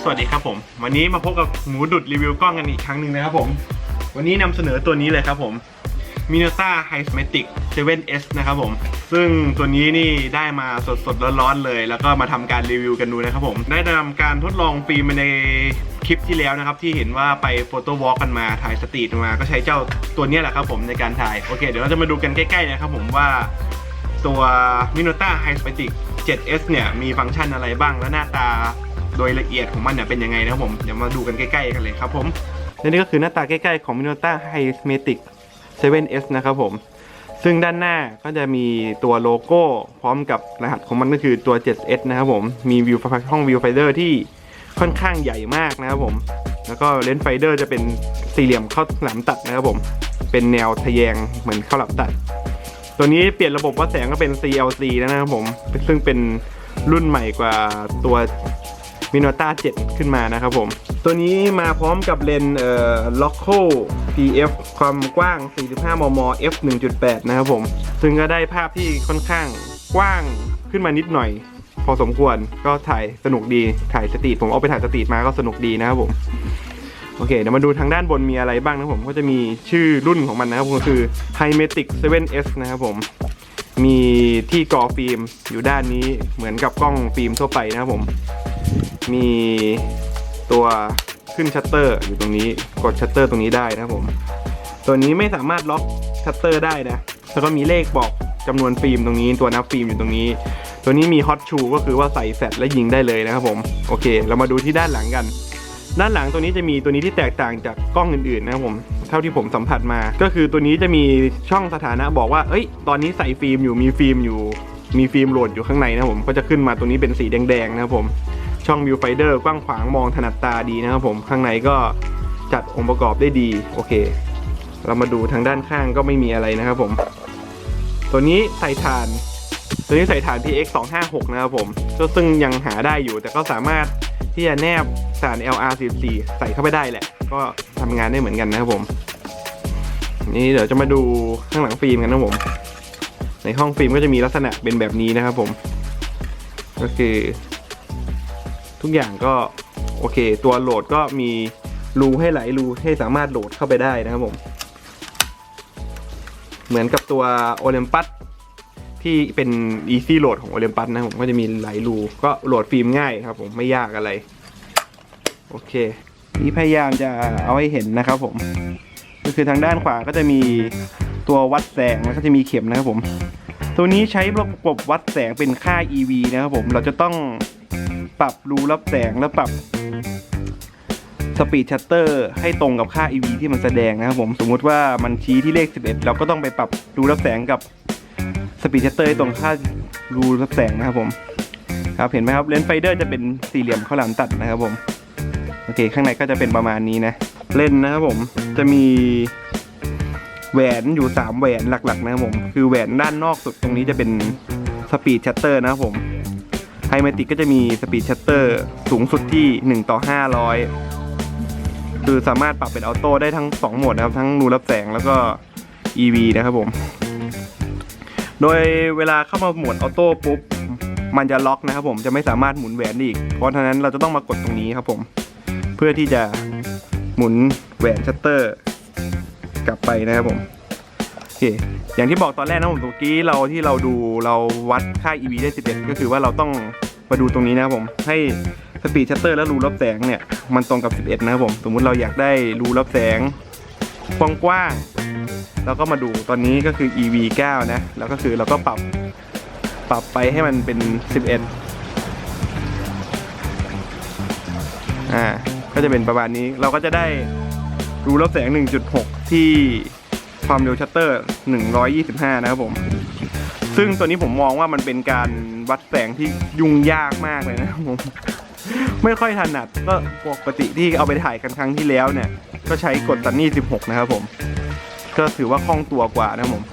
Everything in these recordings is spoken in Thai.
สวัสดีครับผม วันนี้มาพบกับหมูดุดรีวิวกล้องกันอีกครั้งหนึ่งนะครับผม วันนี้นำเสนอตัวนี้เลยครับผม Minolta Hismatic 7S นะครับผม ซึ่งตัวนี้นี่ได้มาสดๆร้อนๆเลย แล้วก็มาทำการรีวิวกันดูนะครับผม ได้นำการทดลองฟิล์มในคลิปที่แล้วนะครับที่เห็นว่าไปโฟโต้วอล์กกันมาถ่ายสตรีทมา ก็ใช้เจ้าตัวนี้แหละครับผมในการถ่าย โอเค เดี๋ยวเราจะมาดูกันใกล้ๆนะครับผมว่าตัว Minolta Hismatic 7S เนี่ยมีฟังก์ชันอะไรบ้างและหน้าตา โดยละเอียดของมันเนี่ยเป็นยังไงนะครับผม เดี๋ยวมาดูกันใกล้ ๆ กันเลยครับผมและนี่ก็คือหน้าตาใกล้ ๆ ของ Minolta Hismatic 7S นะครับผม ซึ่งด้านหน้าก็จะมีตัวโลโก้พร้อมกับรหัสของมันก็คือตัว 7S นะครับผม มีวิวห้องวิวไฟเดอร์ที่ค่อนข้างใหญ่มากนะครับผม แล้วก็เลนส์ไฟเดอร์จะเป็นสี่เหลี่ยมเข้าหลามตัดนะครับผม เป็นแนวทะแยงเหมือนเข้าหลามตัด ตัวนี้เปลี่ยนระบบวัดแสงก็เป็น CLC แล้วนะครับผม ซึ่งเป็นรุ่นใหม่กว่าตัว Minolta 7ขึ้นมานะครับผม ตัวนี้มาพร้อมกับเลนส์เอ่อ Loco PF ความกว้าง 45 มม f 1.8 นะครับผม ซึ่งก็ได้ภาพที่ค่อนข้างกว้างขึ้นมานิดหน่อย พอสมควรก็ถ่ายสนุกดีถ่ายสตรีทผมเอาไปถ่ายสตรีทมาก็สนุกดีนะครับผมโอเคเดี๋ยวมาดูทางด้านบนมีอะไรบ้างนะครับผมก็จะมีชื่อรุ่นของมันนะครับก็คือ Hymatic 7S นะครับผม มีที่กรอฟิล์มอยู่ด้านนี้เหมือนกับกล้องฟิล์มทั่วไปนะครับผม มีตัวขึ้นชัตเตอร์อยู่ตรงนี้กดชัตเตอร์ตรงนี้ได้นะครับผม ตัวนี้ไม่สามารถล็อกชัตเตอร์ได้นะแล้วก็มีเลขบอกจำนวนฟิล์มตรงนี้ตัวนับฟิล์มอยู่ตรงนี้ ตัวนี้มีฮอตชูก็คือว่าใส่แฟลชและยิงได้เลยนะครับผมโอเค เรามาดูที่ด้านหลังกัน ด้านหลังตัวนี้จะมีตัวนี้ที่แตกต่างจากกล้องอื่นๆนะครับผมเท่าที่ผมสัมผัสมา ก็คือตัวนี้จะมีช่องสถานะบอกว่าเอ้ย ตอนนี้ใส่ฟิล์มอยู่มีฟิล์มอยู่มีฟิล์มโหลดอยู่ข้างในนะครับผมก็จะขึ้นมาตรงนี้เป็นสีแดงๆนะครับผม ช่องวิวไฟเดอร์กว้างขวางมองถนัดตาดีนะครับผมข้างในก็จัดองค์ประกอบได้ดีโอเค เรามาดูทางด้านข้างก็ไม่มีอะไรนะครับผม ตัวนี้ใส่ฐาน ตัวนี้ใส่ฐาน PX 256นะครับผมซึ่งยังหาได้อยู่ แต่ก็สามารถที่จะแนบสาร LR44 ใส่เข้าไปได้แหละ ก็ทำงานได้เหมือนกันนะครับผม นี่เดี๋ยวจะมาดูข้างหลังฟิล์มกันนะครับผม ในห้องฟิล์มก็จะมีลักษณะเป็นแบบนี้นะครับผมก็คือ ทุกอย่างก็โอเค ตัวโหลดก็มีรูให้หลายรูให้สามารถโหลดเข้าไปได้นะครับผม เหมือนกับตัว Olympus ที่เป็น easy load ของ Olympus นะผมก็จะมีหลายรูก็โหลดฟิล์มง่ายครับผมไม่ยากอะไร โอเค นี่พยายามจะเอาให้เห็นนะครับผม ก็คือทางด้านขวาก็จะมีตัววัดแสงแล้วก็จะมีเข็มนะครับผม ตัวนี้ใช้ระบบวัดแสงเป็นค่า EV นะครับผมเราจะต้อง ปรับรูรับแสงแล้วปรับสปีดชัตเตอร์ให้ตรงกับค่า EV ที่มันแสดงนะครับผมสมมุติว่ามันชี้ที่เลข 11 เราก็ต้องไปปรับรูรับแสงกับสปีดชัตเตอร์ให้ตรงค่ารูรับแสงนะครับผมครับเห็นไหมครับเลนส์ไฟเดอร์จะเป็นสี่เหลี่ยมข้าวหลามตัดนะครับผมโอเค ข้างในก็จะเป็นประมาณนี้นะ เลนส์นะครับผมจะมีแหวนอยู่ 3 แหวนหลักๆนะครับผม คือแหวนด้านนอกสุดตรงนี้จะเป็นสปีดชัตเตอร์นะครับผม ไฮเมติกก็จะมีสปีดชัตเตอร์สูงสุดที่ 1 ต่อ 500 คือสามารถปรับเป็นออโต้ได้ทั้ง 2 โหมดนะครับ ทั้งรูรับแสงแล้วก็ EV นะครับผม โดยเวลาเข้ามาโหมดออโต้ปุ๊บ มันจะล็อกนะครับผมจะไม่สามารถหมุนแหวนได้อีก เพราะฉะนั้นเราจะต้องมากดตรงนี้ครับผม เพื่อที่จะหมุนแหวนชัตเตอร์ กลับไปนะครับผม อเค อย่างที่บอกตอนแรกนะผมเมื่อกี้เราที่เราดูเราวัดค่า EV ได้ 11 ก็คือว่าเราต้องมาดูตรงนี้นะครับผม ให้สปีดชัตเตอร์และรูรับแสงเนี่ย มันตรงกับ 11 นะครับผม สมมุติเราอยากได้รูรับแสงกว้างๆเราก็มาดูตอนนี้ก็คือ EV 9 นะ แล้วก็คือเราก็ปรับปรับไปให้มันเป็น 11 อ่า ก็จะเป็นประมาณนี้ เราก็จะได้รูรับแสง 1.6 ที่ ความเร็วชัตเตอร์ 125 นะครับผม ซึ่งตัวนี้ผมมองว่ามันเป็นการวัดแสงที่ยุ่งยากมากเลยนะครับผม ไม่ค่อยถนัดก็ปกติที่เอาไปถ่ายกันครั้งที่แล้วเนี่ย ก็ใช้กดซันนี่ 16 นะครับผม ก็ถือว่าคล่องตัวกว่านะครับผม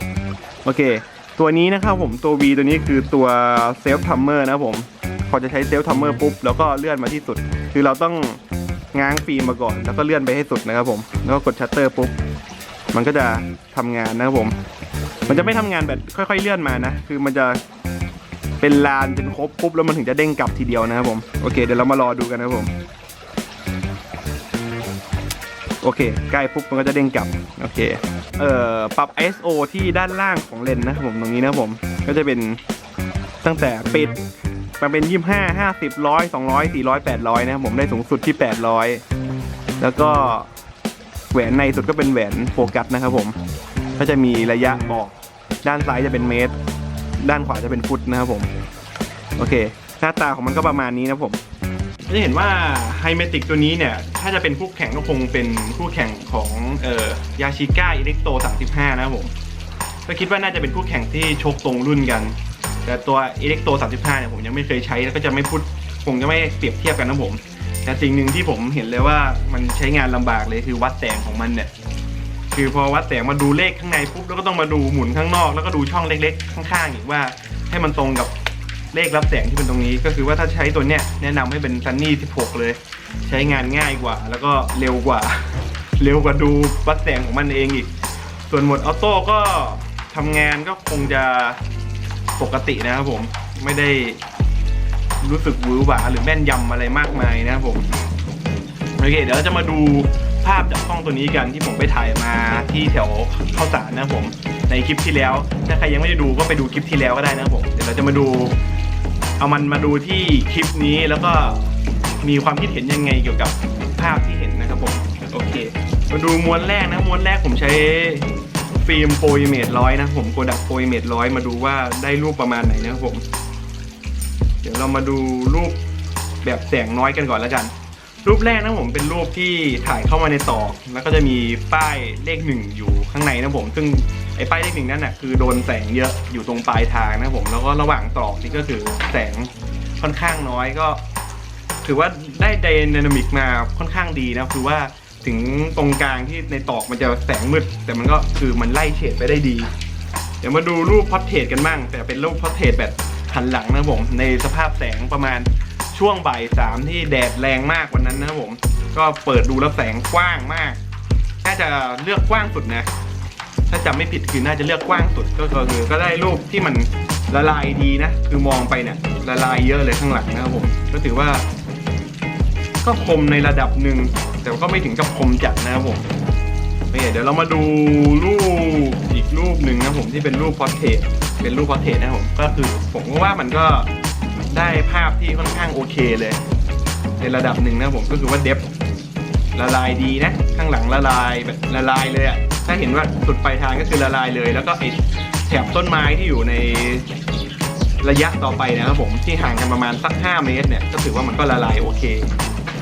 โอเค ตัวนี้นะครับผมตัว V ตัวนี้คือตัวเซลฟ์ทัมเมอร์นะครับผม พอจะใช้เซลฟ์ทัมเมอร์ปุ๊บแล้วก็เลื่อนมาที่สุด คือเราต้องง้างฟิล์มมาก่อน แล้วก็เลื่อนไปให้สุดนะครับผม แล้วก็กดชัตเตอร์ปุ๊บ มันก็จะทำงานนะครับผม มันจะไม่ทำงานแบบค่อย ๆ เลื่อนมานะ คือมันจะเป็นลานเป็นครบปุ๊บแล้วมันถึงจะเด้งกลับทีเดียวนะครับผม โอเค เดี๋ยวเรามารอดูกันนะครับผม โอเค ใกล้ปุ๊บมันก็จะเด้งกลับ โอเค เอ่อ ปรับ ISO ที่ด้านล่างของเลนนะครับผมตรงนี้นะครับผม ก็จะเป็นตั้งแต่ปิดมาเป็น 25 50 100 200 400 800 นะครับผมได้สูงสุดที่ 800 แล้วก็ แหวนในสุดก็เป็นแหวนโฟกัสนะครับผม ก็จะมีระยะบอก ด้านซ้ายจะเป็นเมตร ด้านขวาจะเป็นฟุตนะครับผม โอเค หน้าตาของมันก็ประมาณนี้นะผมจะเห็นว่าไฮเมติกตัวนี้เนี่ย ถ้าจะเป็นคู่แข่งก็คงเป็นคู่แข่งของเอ่อยาชิก้าอิเล็กโต 35 นะครับผม ก็คิดว่าน่าจะเป็นคู่แข่งที่ชกตรงรุ่นกัน แต่ตัวอิเล็กโต 35 เนี่ยผมยังไม่เคยใช้แล้วก็จะไม่พูดคงจะไม่เปรียบเทียบกันนะผม แต่สิ่งหนึ่งที่ผมเห็นเลยว่ามันใช้งานลำบากเลยคือวัดแสงของมันเนี่ย คือพอวัดแสงมาดูเลขข้างในปุ๊บแล้วก็ต้องมาดูหมุนข้างนอก แล้วก็ดูช่องเล็กๆ ข้างๆอีกว่า ให้มันตรงกับเลขรับแสงที่เป็นตรงนี้ ก็คือว่าถ้าใช้ตัวเนี้ยแนะนำให้เป็นซันนี่ 16 เลย ใช้งานง่ายกว่า แล้วก็เร็วกว่า เร็วกว่าดูวัดแสงของมันเองอีก ส่วนหมดออโต้ก็ทำงานก็คงจะปกตินะครับผมไม่ได้ รู้สึกวือหวาหรือแม่นยำอะไรมากมายนะผมโอเคเดี๋ยวเราจะมาดูภาพจากกล้องตัวนี้กันที่ผมไปถ่ายมาที่แถวข้าวสารนะผมในคลิปที่แล้ว ถ้าใครยังไม่ได้ดูก็ไปดูคลิปที่แล้วก็ได้นะผมเดี๋ยวเราจะมาดู เอามันมาดูที่คลิปนี้แล้วก็มีความคิดเห็นยังไงเกี่ยวกับภาพที่เห็นนะครับผมโอเค มาดูม้วนแรกนะม้วนแรกผมใช้ฟิล์มโปรอิเมทร้อยนะผมโกดักโปรอิเมทร้อยมาดูว่าได้รูปประมาณไหนนะครับผม เดี๋ยวเรามาดูรูปแบบแสงน้อยกันก่อนแล้วกัน รูปแรกนะผมเป็นรูปที่ถ่ายเข้ามาในตอก แล้วก็จะมีป้ายเลขหนึ่งอยู่ข้างในนะผม ซึ่งไอ้ป้ายเลขหนึ่งนั่นน่ะคือโดนแสงเยอะอยู่ตรงปลายทางนะผมแล้วก็ระหว่างตอกนี่ก็คือแสงค่อนข้างน้อยก็ ถือว่าได้ไดนามิกมาค่อนข้างดีนะคือว่าถึงตรงกลางที่ในตอกมันจะแสงมืด แต่มันก็คือมันไล่เฉดไปได้ดี เดี๋ยวมาดูรูปพอร์เทรตกันบ้างแต่เป็นรูปพอร์เทรตแบบ หันหลังนะครับผมในสภาพแสงประมาณช่วงบ่ายสามที่แดดแรงมากวันนั้นนะครับผม ก็เปิดดูแล้วแสงกว้างมาก น่าจะเลือกกว้างสุดนะ ถ้าจำไม่ผิดคือน่าจะเลือกกว้างสุดก็คือก็ได้รูปที่มันละลายดีนะ คือมองไปเนี่ยละลายเยอะเลยข้างหลังนะครับผม ก็ถือว่า ก็คมในระดับหนึ่งแต่ก็ไม่ถึงกับคมจัดนะครับผมโอเคเดี๋ยวเรามาดูรูปอีกรูปหนึ่งนะผมที่เป็นรูปพอร์เทรต เป็นรูปพอร์เทรตนะครับผมก็คือผมก็ว่ามันก็ได้ภาพที่ค่อนข้างโอเคเลย ในระดับหนึ่งนะผมก็คือว่าเดฟละลายดีนะ ข้างหลังละลายแบบละลายเลยอะถ้าเห็นว่าสุดปลายทางก็คือละลายเลย แล้วก็ไอ้แถบต้นไม้ที่อยู่ในระยะต่อไปนะครับผมที่ห่างกันประมาณสัก 5 เมตรเนี่ยก็ถือว่ามันก็ละลายโอเค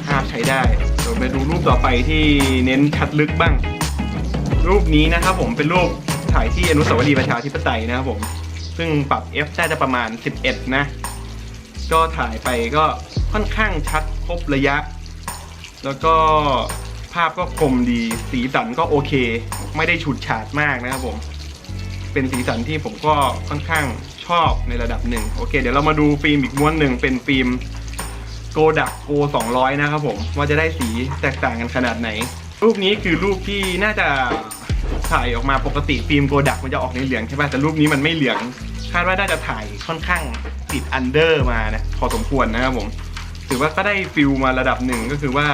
ภาพใช้ได้เดี๋ยวไปดูรูปต่อไปที่เน้นชัดลึกบ้าง รูปนี้นะครับผมเป็นรูปถ่ายที่อนุสาวรีย์ประชาธิปไตยนะครับผม ซึ่งปรับ f ได้จะประมาณ 11 นะ ก็ถ่ายไปก็ค่อนข้างชัดครบระยะ แล้วก็ภาพก็คมดีสีสันก็โอเค ไม่ได้ฉูดฉาดมากนะครับผม เป็นสีสันที่ผมก็ค่อนข้างชอบในระดับหนึ่งโอเค เดี๋ยวเรามาดูฟิล์มอีกม้วนหนึ่งเป็นฟิล์มโกดักโก200 นะครับผม ว่าจะได้สีแตกต่างกันขนาดไหน รูปนี้คือรูปที่น่าจะ ถ่ายออกมาปกติฟิล์มโกดักมันจะออกในเหลืองใช่ป่ะแต่รูปนี้มันไม่เหลืองคาดว่าน่าจะถ่ายค่อนข้างติดอันเดอร์มานะพอสมควรนะครับผมถือว่าก็ได้ฟิลมาระดับหนึ่งก็คือว่า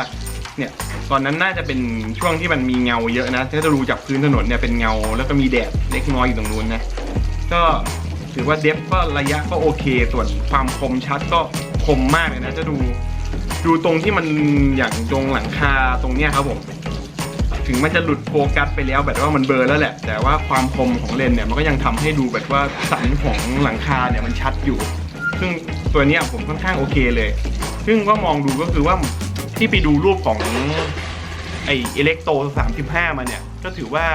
เนี่ยตอนนั้นน่าจะเป็นช่วงที่มันมีเงาเยอะนะ ถ้าจะดูจากพื้นถนนเนี่ยเป็นเงาแล้วก็มีแดดเล็กน้อยอยู่ตรงนู้นนะก็ถือว่าเดฟก็ระยะก็โอเค ส่วนความคมชัดก็คมมากเลยนะจะดูดูตรงที่มันอย่างตรงหลังคาตรงเนี้ยครับผม ถึงมันจะหลุดโฟกัสไปแล้วแบบว่ามันเบลอแล้วแหละ แต่ว่าความคมของเลนส์เนี่ยมันก็ยังทำให้ดูแบบว่าสันของหลังคาเนี่ยมันชัดอยู่ ซึ่งตัวนี้ผมค่อนข้างโอเคเลย ซึ่งก็มองดูก็คือว่าที่ไปดูรูปของไอเอเล็กโต35มาเนี่ย ก็ถือว่า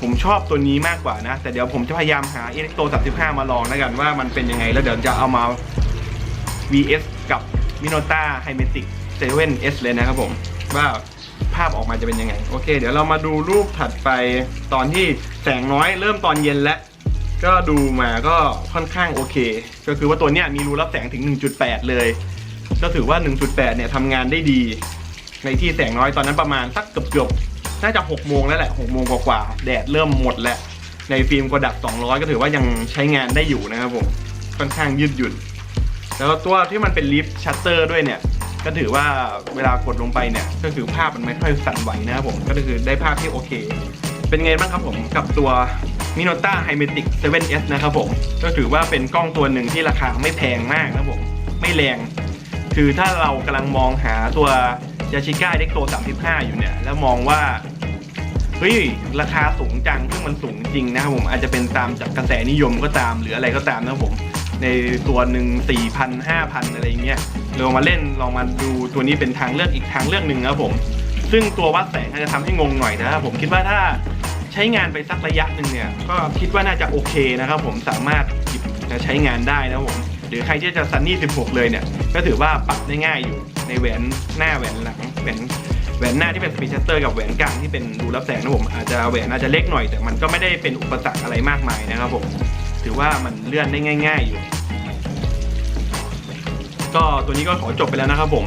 ผมชอบตัวนี้มากกว่านะ แต่เดี๋ยวผมจะพยายามหาเอเล็กโต35มาลองแล้วกันว่ามันเป็นยังไง แล้วเดี๋ยวจะเอามา VS กับ Minota Hymetic 7S เลยนะครับผมว่า ภาพออกมาจะเป็นยังไง โอเค เดี๋ยวเรามาดูรูปถัดไปตอนที่แสงน้อยเริ่มตอนเย็นแล้ว ก็ดูมาก็ค่อนข้างโอเค ก็คือว่าตัวเนี้ยมีรูรับแสงถึง 1.8 เลย ก็ถือว่า 1.8 เนี่ยทำงานได้ดี ในที่แสงน้อยตอนนั้นประมาณสักเกือบเกือบๆน่าจะ 6 โมงแล้วแหละ 6 โมงกว่าๆแดดเริ่มหมดแล้ว ในฟิล์มกระดับ 200 ก็ถือว่ายังใช้งานได้อยู่นะครับผมค่อนข้างยืดหยุ่นแล้วตัวที่มันเป็นลิฟต์ชัตเตอร์ด้วยเนี่ย ก็ถือว่าเวลากดลงไปเนี่ยก็คือภาพมันไม่ค่อยสั่นไหวนะครับผมก็คือได้ภาพที่โอเค เป็นไงบ้างครับผมกับตัว m i n o t a Hymatic 7S นะครับผมก็ถือว่าเป็นกล้องตัวหนึ่งที่ราคาไม่แพงมากนะครับผมไม่แรง คือถ้าเรากำลังมองหาตัว Yashica Decto 35 อยู่เนี่ย แล้วมองว่าเฮ้ยราคาสูงจังซึ่งมันสูงจริงนะครับผมอาจจะเป็นตามจากกระแสนิยมก็ตามหรืออะไรก็ตามนะครับผม ในตัวหนึ่งสี่พันห้าพันอะไรเงี้ย ลองมาเล่นลองมาดูตัวนี้เป็นทางเลือกอีกทางเลือกหนึ่งนะครับผม ซึ่งตัววัดแสงอาจจะทำให้งงหน่อยนะครับผมคิดว่าถ้าใช้งานไปสักระยะหนึ่งเนี่ยก็คิดว่าน่าจะโอเคนะครับผมสามารถหยิบมาใช้งานได้นะครับผมหรือใครที่จะซันนี่ 16 เลยเนี่ย ก็ถือว่าปรับได้ง่ายอยู่ในแหวนหน้าแหวนหลังแหวนแหวนหน้าที่เป็นสปีชเตอร์กับแหวนกลางที่เป็นรูรับแสงนะผมอาจจะแหวนอาจจะเล็กหน่อยแต่มันก็ไม่ได้เป็นอุปสรรคอะไรมากมายนะครับผมถือว่ามันเลื่อนได้ง่าย ๆอยู่ ก็ตัวนี้ก็ขอจบไปแล้วนะครับผม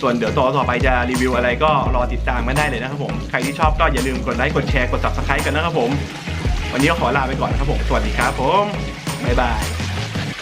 ส่วนเดี๋ยวต่อต่อไปจะรีวิวอะไรก็รอติดตามกันได้เลยนะครับผม ใครที่ชอบก็อย่าลืมกดไลค์กดแชร์กด subscribe กันนะครับผม วันนี้ก็ขอลาไปก่อนนะครับผม สวัสดีครับผมบ๊ายบาย